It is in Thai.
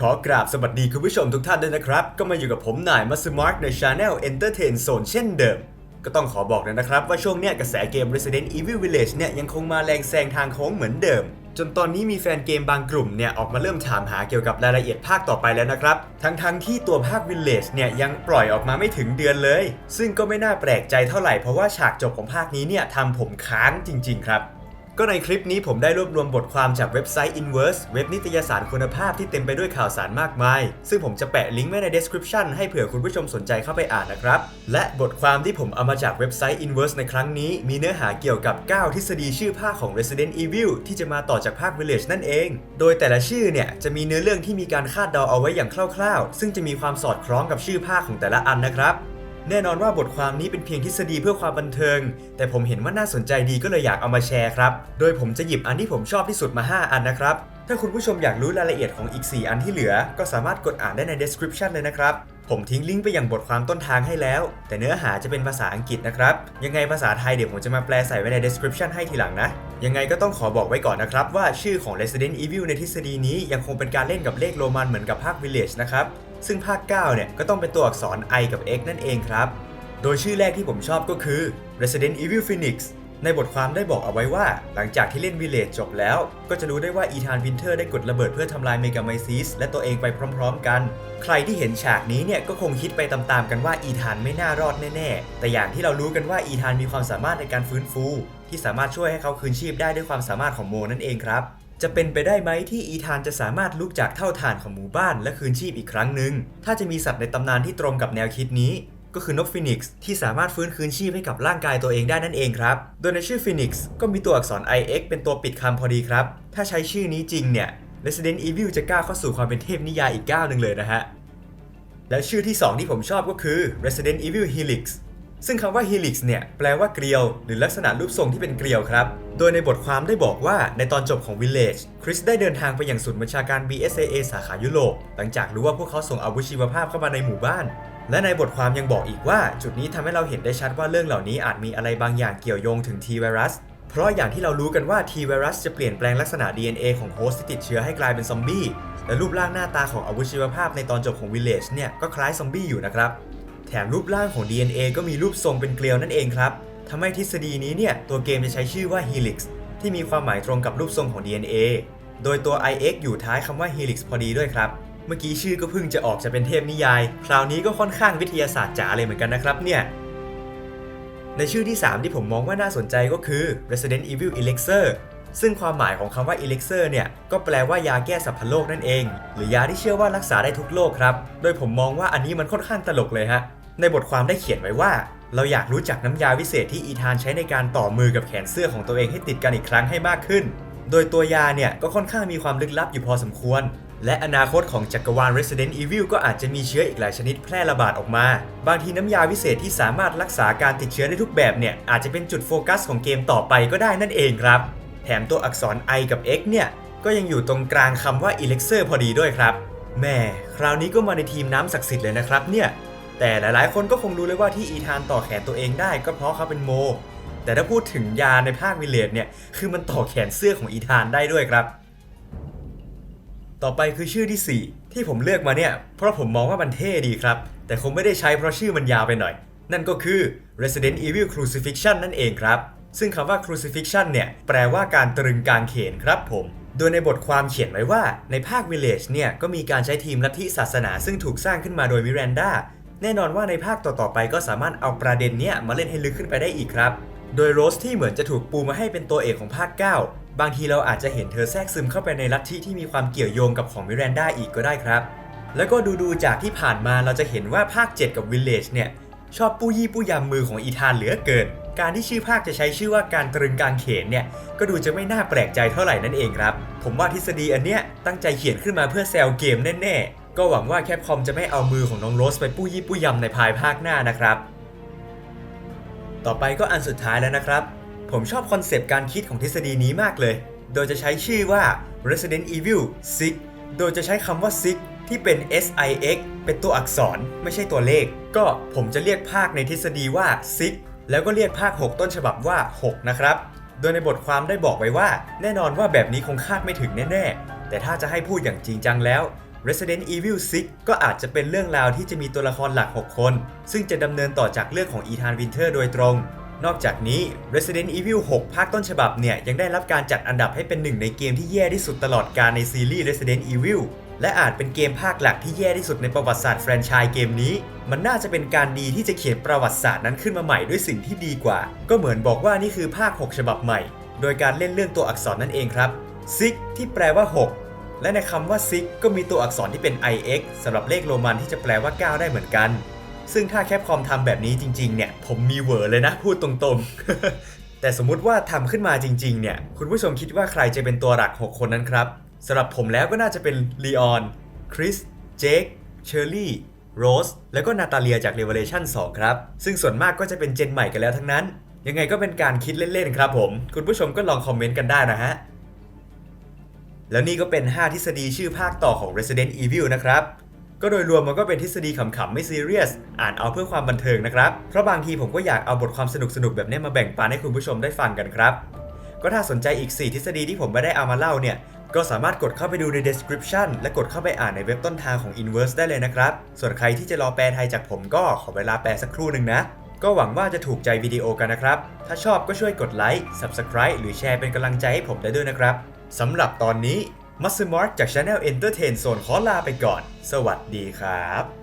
ขอกราบสวัสดีคุณผู้ชมทุกท่านด้วยนะครับ ก็มาอยู่กับผมนายมัสมาร์กใน Channel Entertain Zone เช่นเดิม ก็ต้องขอบอกเลยนะครับ ว่าช่วงเนี้ยกระแสเกม Resident Evil Village เนี่ยยังคงมาแรงแซงทางโค้งเหมือนเดิม จนตอนนี้มีแฟนเกมบางกลุ่มเนี่ยออกมาเริ่มถามหาเกี่ยวกับรายละเอียดภาคต่อไปแล้วนะครับ ทั้งๆที่ตัวภาค Village เนี่ยยังปล่อยออกมาไม่ถึงเดือนเลย ซึ่งก็ไม่น่าแปลกใจเท่าไหร่เพราะว่าฉากจบของภาคนี้เนี่ยทำผมค้างจริง ๆ ครับ ก็ในคลิปนี้ผมได้รวบรวมบทความจากเว็บไซต์ Inverse เว็บนิตยสารคุณภาพที่เต็มไปด้วยข่าวสารมากมาย ซึ่งผมจะแปะลิงก์ไว้ใน description ให้เผื่อคุณผู้ชมสนใจเข้าไปอ่านนะครับ และบทความที่ผมเอามาจากเว็บไซต์ Inverse ในครั้งนี้ มีเนื้อหาเกี่ยวกับ 9 ทฤษฎีชื่อภาคของ Resident Evil ที่จะมาต่อจากภาค Village นั่นเอง โดยแต่ละชื่อเนี่ยจะมีเนื้อเรื่องที่มีการคาดเดาเอาไว้อย่างคร่าวๆ ซึ่งจะมีความสอดคล้องกับชื่อภาคของแต่ละอันนะครับ แน่นอนว่าบทความนี้เป็นเพียงทฤษฎีเพื่อความบันเทิง แต่ผมเห็นว่าน่าสนใจดีก็เลยอยากเอามาแชร์ครับ โดยผมจะหยิบอันที่ผมชอบที่สุดมา 5 อันนะครับ ถ้าคุณผู้ชมอยากรู้รายละเอียดของอีก 4 อันที่เหลือ ก็สามารถกดอ่านได้ใน description เลยนะครับ ผมทิ้งลิงก์ไปยังบทความต้นทางให้แล้ว แต่เนื้อหาจะเป็นภาษาอังกฤษนะครับ ยังไงภาษาไทยเดี๋ยวผมจะมาแปลใส่ไว้ใน description ให้ทีหลังนะ ยังไงก็ต้องขอบอกไว้ก่อนนะครับว่าชื่อของ Resident Evil ในทฤษฎีนี้ยังคงเป็นการเล่นกับเลขโรมันเหมือนกับภาค Village นะครับ ซึ่งภาค 9 เนี่ยก็ต้องเป็นตัวอักษร I กับ X นั่นเองครับ โดยชื่อแรกที่ผมชอบก็คือ Resident Evil Phoenix ในบทความได้บอกเอาไว้ว่า หลังจากที่เล่น Village จบแล้ว ก็จะรู้ได้ว่าอีธานวินเทอร์ได้กดระเบิดเพื่อทำลายเมกาไมซิสและตัวเองไปพร้อมๆกัน ใครที่เห็นฉากนี้เนี่ยก็คงคิดไปตามๆกันว่าอีธานไม่น่ารอดแน่ๆ แต่อย่างที่เรารู้กันว่าอีธานมีความสามารถในการฟื้นฟู ที่สามารถช่วยให้เขาคืนชีพได้ด้วยความสามารถของโมนั่นเองครับ จะเป็นไปได้ไหมที่อีธานจะสามารถลุกจากเท่าฐานของหมู่บ้านและคืนชีพอีกครั้งหนึ่งถ้าจะมีสัตว์ในตำนานที่ตรงกับแนวคิดนี้ ก็คือนกฟินิกซ์ที่สามารถฟื้นคืนชีพให้กับร่างกายตัวเองได้นั่นเองครับ โดยในชื่อฟินิกซ์ก็มีตัวอักษร IX เป็นตัวปิดคำพอดีครับ ถ้าใช้ชื่อนี้จริงเนี่ย Resident Evil จะก้าวเข้าสู่ความเป็นเทพนิยายอีกก้าวหนึ่งเลยนะฮะและชื่อที่ 2 ที่ผมชอบก็คือ Resident Evil Helix ซึ่งคำว่า Helix เนี่ยแปลว่าเกลียว หรือลักษณะรูปทรงที่เป็นเกลียวครับ โดยในบทความได้บอกว่าในตอนจบของ Village คริสได้เดินทางไปยังศูนย์บัญชาการ BSAA สาขายุโรปหลังจากรู้ว่าพวกเขาส่งอาวุธชีวภาพเข้ามาในหมู่บ้าน และในบทความยังบอกอีกว่า จุดนี้ทำให้เราเห็นได้ชัดว่าเรื่องเหล่านี้อาจมีอะไรบางอย่างเกี่ยวโยงถึง T-Virus เพราะอย่างที่เรารู้กันว่า T-Virus จะเปลี่ยนแปลงลักษณะ DNA ของโฮสต์ที่ติดเชื้อให้กลายเป็นซอมบี้และรูปร่างหน้าตาของอาวุธชีวภาพในตอนจบของ Village เนี่ยก็คล้ายซอมบี้อยู่นะครับ แถมรูปร่างของ DNA ก็มีรูปทรงเป็นเกลียวนั่นเองครับทำให้ทฤษฎีนี้เนี่ยตัวเกมจะใช้ชื่อว่า Helix ที่มีความหมายตรงกับรูปทรงของ DNA โดยตัว IX อยู่ท้ายคำว่า Helix พอดีด้วยครับ เมื่อกี้ชื่อก็เพิ่งจะออกจะเป็นเทพนิยาย คราวนี้ก็ค่อนข้างวิทยาศาสตร์จ๋าเลยเหมือนกันนะครับเนี่ย ในชื่อที่ 3 ที่ผมมองว่าน่าสนใจก็คือ Resident Evil Elixir ซึ่งความหมายของคำว่า Elixir เนี่ย ก็แปลว่ายาแก้สัพพโลกนั่นเอง หรือยาที่เชื่อว่ารักษาได้ทุกโรคครับ โดยผมมองว่าอันนี้มันค่อนข้างตลกเลยฮะ ในบทความได้เขียนไว้ว่า เราอยากรู้จักน้ำยาวิเศษที่อีธานใช้ในการต่อมือกับแขนเสื้อของตัวเองให้ติดกันอีกครั้งให้มากขึ้น โดยตัวยาเนี่ยก็ค่อนข้างมีความลึกลับอยู่พอสมควร และอนาคตของจักรวาล Resident Evil ก็อาจจะมีเชื้ออีกหลายชนิดแพร่ระบาดออกมา บางทีน้ำยาวิเศษที่สามารถรักษาการติดเชื้อได้ทุกแบบเนี่ยอาจจะเป็นจุดโฟกัสของเกมต่อไปก็ได้นั่นเองครับ แถมตัวอักษร I กับ X เนี่ยก็ยังอยู่ตรงกลางคำว่า Elixir พอดีด้วยครับแม่คราวนี้ก็มาในทีมน้ำศักดิ์สิทธิ์เลยนะครับเนี่ย แต่หลายๆ คนก็คงรู้เลยว่าที่อีธานต่อแขนตัวเองได้ก็เพราะเขาเป็นโม แต่ถ้าพูดถึงยาในภาควิเลตเนี่ยคือมันต่อแขนเสื้อของอีธานได้ด้วยครับ ต่อไปคือชื่อที่ 4 ที่ผมเลือกมาเนี่ยเพราะผมมองว่ามันเท่ดีครับ แต่คงไม่ได้ใช้เพราะชื่อมันยาวไปหน่อย นั่นก็คือ Resident Evil Crucifixion นั่นเองครับ ซึ่งคำว่า Crucifixion เนี่ยแปลว่าการตรึงกางเขนครับผมโดยในบทความเขียนไว้ว่าในภาค Village เนี่ยก็มีการใช้ทีมลัทธิศาสนาซึ่งถูกสร้างขึ้นมาโดยมิรันดา แน่นอนว่าในภาคต่อๆไปก็สามารถเอาประเด็นเนี้ยมาเล่นให้ลึกขึ้นไปได้อีกครับ โดยโรสที่เหมือนจะถูกปูมาให้เป็นตัวเอกของภาค 9 บางทีเราอาจจะเห็นเธอแทรกซึมเข้าไปในลัทธิที่มีความเกี่ยวโยงกับของมิรันดาอีกก็ได้ครับ แล้วก็ดูๆจากที่ผ่านมาเราจะเห็นว่าภาค 7 กับ Village เนี่ยชอบปู้ยี่ปู้ยำมือของอีธานเหลือเกิน การที่ชื่อภาคจะใช้ชื่อว่าการตรึงกางเขนเนี่ย ก็ดูจะไม่น่าแปลกใจเท่าไหร่นั่นเองครับ ผมว่าทฤษฎีอันเนี้ยตั้งใจเขียนขึ้นมาเพื่อแซวเกมแน่ๆ ก็หวังว่าแคปคอมจะไม่เอามือของน้องโรสไปปู้ยี่ปู้ยำในภายภาคหน้านะครับ ต่อไปก็อันสุดท้ายแล้วนะครับ ผมชอบคอนเซปต์การคิดของทฤษฎีนี้มากเลย โดยจะใช้ชื่อว่า Resident Evil 6 โดยจะใช้คำว่า 6 ที่เป็น SIX เป็นตัวอักษรไม่ใช่ตัวเลข ก็ผมจะเรียกภาคในทฤษฎีว่า 6 แล้วก็เรียกภาค 6 ต้นฉบับว่า 6 นะครับ โดยในบทความได้บอกไว้ว่า แน่นอนว่าแบบนี้คงคาดไม่ถึงแน่ๆ แต่ถ้าจะให้พูดอย่างจริงจังแล้ว Resident Evil 6 ก็อาจจะเป็นเรื่องราวที่จะมีตัวละครหลัก 6 คน ซึ่งจะดำเนินต่อจากเรื่องของอีธานวินเทอร์โดยตรง นอกจากนี้ Resident Evil 6 ภาคต้นฉบับเนี่ย ยังได้รับการจัดอันดับให้เป็นหนึ่งในเกมที่แย่ที่สุดตลอดกาลในซีรีส์ Resident Evil และอาจเป็นเกมภาคหลักที่แย่ที่สุดในประวัติศาสตร์แฟรนไชส์เกมนี้ มันน่าจะเป็นการดีที่จะเขียนประวัติศาสตร์นั้นขึ้นมาใหม่ด้วยสิ่งที่ดีกว่า ก็เหมือนบอกว่านี่คือภาค 6 ฉบับใหม่ โดยการเล่นเรื่องตัวอักษรนั่นเองครับซิกที่แปลว่า 6 และในคำว่าซิกก็มีตัวอักษรที่เป็น ix สำหรับเลขโรมันที่จะแปลว่า 9 ได้เหมือนกัน ซึ่งถ้าแคปคอมทำแบบนี้จริงๆ เนี่ย ผมมีเวอร์เลยนะพูดตรงๆ แต่สมมุติว่าทำขึ้นมาจริง ๆ เนี่ย คุณผู้ชมคิดว่าใครจะเป็นตัวหลัก 6 คนนั้นครับสำหรับผมแล้วก็น่าจะเป็นลีออน คริส เจค เชอร์รี่โรส แล้วก็นาตาเลียจาก Revelation 2 ครับ ซึ่งส่วนมากก็จะเป็นเจนใหม่กันแล้วทั้งนั้น ยังไงก็เป็นการคิดเล่นๆ ครับผม คุณผู้ชมก็ลองคอมเมนต์กันได้นะฮะ แล้วนี่ก็เป็น 5 ทฤษฎีชื่อภาคต่อของ Resident Evil นะครับ ก็โดยรวมมันก็เป็นทฤษฎีขำๆไม่ซีเรียส อ่านเอาเพื่อความบันเทิงนะครับ เพราะบางทีผมก็อยากเอาบทความสนุกๆแบบนี้มาแบ่งปันให้คุณผู้ชมได้ฟังกันครับ ก็ถ้าสนใจอีก 4 ทฤษฎีที่ผมไม่ได้เอามาเล่าเนี่ย ก็สามารถกดเข้าไปดูใน description และกดเข้าไปอ่านในเว็บต้นทางของ Inverse ได้เลยนะครับ ส่วนใครที่จะรอแปลไทยจากผมก็ขอเวลาแปลสักครู่หนึ่งนะก็หวังว่าจะถูกใจวิดีโอกันนะครับ ถ้าชอบก็ช่วยกดไลค์ subscribe หรือแชร์เป็นกำลังใจให้ผมได้ด้วยนะครับ สำหรับตอนนี้มัสซิมอร์จาก Channel Entertain Zone ขอลาไปก่อน สวัสดีครับ